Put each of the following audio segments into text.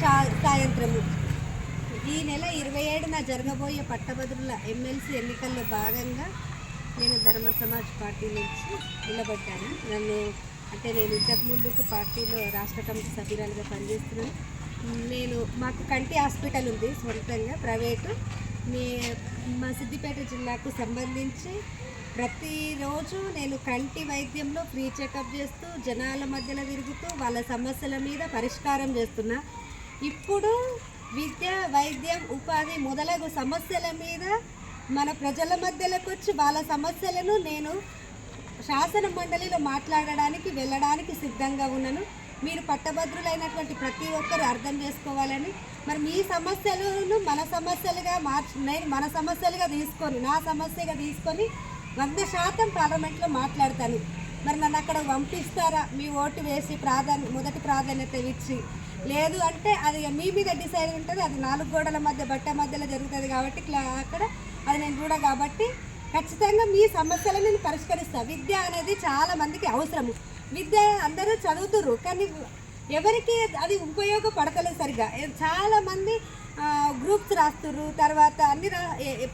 శా- సాయంత్రము. ఈ నెల ఇరవై ఏడున జరగబోయే పట్టభద్రుల ఎమ్మెల్సీ ఎన్నికల్లో భాగంగా నేను ధర్మ సమాజ్ పార్టీ నుంచి నిలబడ్డాను. నన్ను అంటే నేను ఇంతకు ముందుకు పార్టీలో రాష్ట్ర కమిటీ సభ్యురాలుగా పనిచేస్తున్నాను. నేను మాకు కంటి హాస్పిటల్ ఉంది సొంతంగా ప్రైవేటు. మీ మా సిద్దిపేట జిల్లాకు సంబంధించి ప్రతిరోజు నేను కంటి వైద్యంలో ఫ్రీ చెకప్ చేస్తూ జనాల మధ్యలో తిరుగుతూ వాళ్ళ సమస్యల మీద పరిష్కారం చేస్తున్నా. ఇప్పుడు విద్య వైద్యం ఉపాధి మొదలగు సమస్యల మీద మన ప్రజల మధ్యలోకి వచ్చి వాళ్ళ సమస్యలను నేను శాసన మండలిలో మాట్లాడడానికి వెళ్ళడానికి సిద్ధంగా ఉన్నాను. మీరు పట్టభద్రులైనటువంటి ప్రతి ఒక్కరు అర్థం చేసుకోవాలని. మరి మీ సమస్యలను మన సమస్యలుగా మార్చి నేను మన సమస్యలుగా తీసుకొని నా సమస్యగా తీసుకొని వంద శాతం పార్లమెంట్లో మాట్లాడతాను. మరి నన్ను అక్కడ పంపిస్తారా? మీ ఓటు వేసి ప్రాధాన్య మొదటి ప్రాధాన్యత ఇచ్చి. లేదు అంటే అది మీ మీద డిసైడ్ ఉంటుంది. అది నాలుగు గోడల మధ్య బట్ట మధ్యలో జరుగుతుంది కాబట్టి అక్కడ అది నేను చూడ కాబట్టి ఖచ్చితంగా మీ సమస్యలను నేను పరిష్కరిస్తాను విద్య అనేది చాలా మందికి అవసరము. విద్య అందరూ చదువుతుర్రు కానీ ఎవరికి అది ఉపయోగపడతలేదు సరిగ్గా. చాలామంది చాలా మంది గ్రూప్స్ రాస్తున్నారు తర్వాత అన్ని రా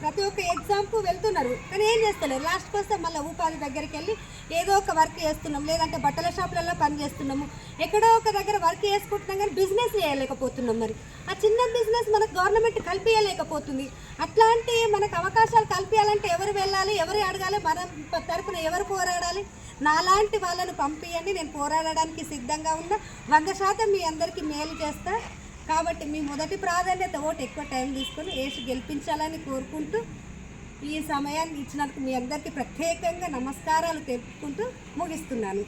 ప్రతి ఒక్క ఎగ్జామ్కు వెళ్తున్నారు. కానీ ఏం చేస్తలేరు. లాస్ట్కి వస్తే మళ్ళీ ఉపాధి దగ్గరికి వెళ్ళి ఏదో ఒక వర్క్ చేస్తున్నాం. లేదంటే బట్టల షాపులలో పని చేస్తున్నాము. ఎక్కడో ఒక దగ్గర వర్క్ చేసుకుంటున్నాం కానీ బిజినెస్ చేయలేకపోతున్నాం మరి. ఆ చిన్న బిజినెస్ మనకు గవర్నమెంట్ కల్పించలేకపోతుంది అట్లాంటి మనకు అవకాశాలు కల్పించాలంటే ఎవరు వెళ్ళాలి ఎవరు అడగాలి మనం తరపున ఎవరు పోరాడాలి? నాలాంటి వాళ్ళను పంపించండి నేను పోరాడడానికి సిద్ధంగా ఉన్నా. వంద శాతం మీ అందరికీ మేలు చేస్తా. కాబట్టి మీ మొదటి ప్రాధాన్యత ఓటు ఎక్కువ టైం తీసుకొని వేసి గెలిపించాలని కోరుకుంటూ ఈ సమయాన్ని ఇచ్చినందుకు మీ అందరికీ ప్రత్యేకంగా నమస్కారాలు తెలుపుకుంటూ ముగిస్తున్నాను.